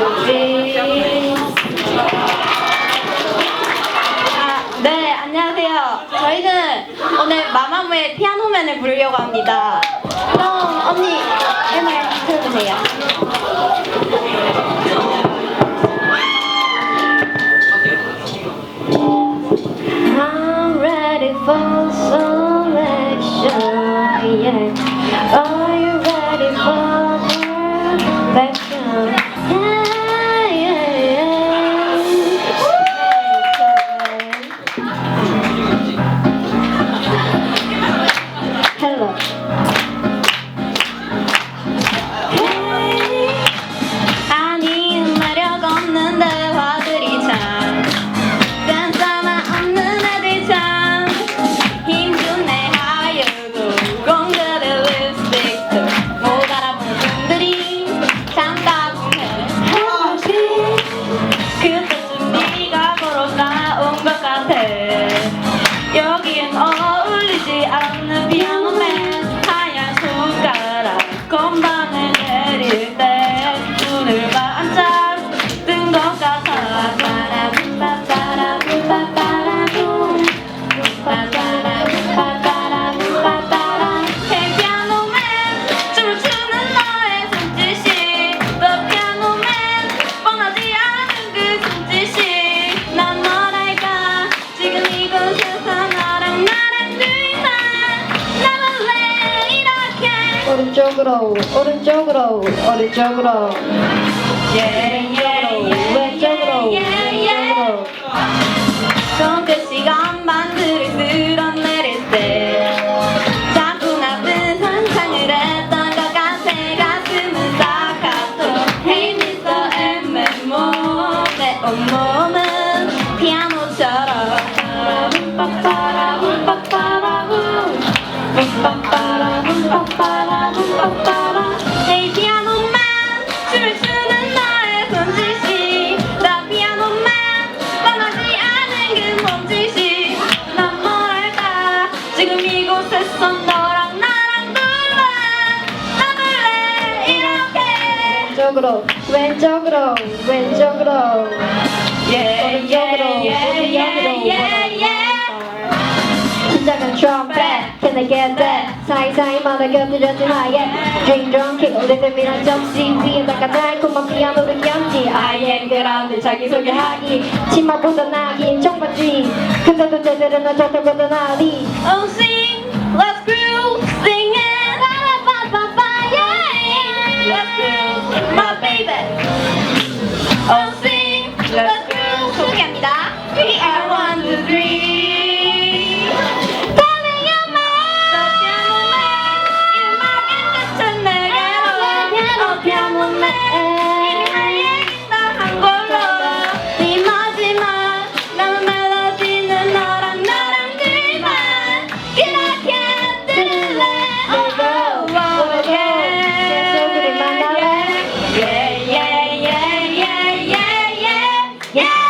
아, 네, 안녕하세요. 저희는 오늘 마마무의 피아노맨을 부르려고 합니다. 그럼 언니 음악 틀어주세요. I'm ready for selection. 오른쪽으로 오른쪽으로 오른쪽으로 왼쪽으로 왼쪽으로 손끝이 건반들을 쓸어내릴 때 자꾸 나쁜 상상을 했던 것 같아 가슴은 싹하고 Hey Mr. MMO 내 온몸은 피아노처럼 Hey 이곳에서 너랑 나랑 둘만 나볼래? 이렇게. 왼쪽으로. 왼쪽으로. 왼쪽으로. Yeah, 오른쪽으로, 오른쪽으로. 심장은 트럼펫 Can I get that? 사이사이마다 곁들여진 하얘 Drink drunk kick 리듬이란 접시 위에다가 달콤한 피아노를 꼈지. I am 그라운드 자기소개하기. 치마보다 나긴 청바지. 근데도 제대로 난 저들보다 나리. Oh sing, Let's groove, singing, yeah. Let's groove, my baby. Oh, sing, let's groove. 소개합니다. Yeah!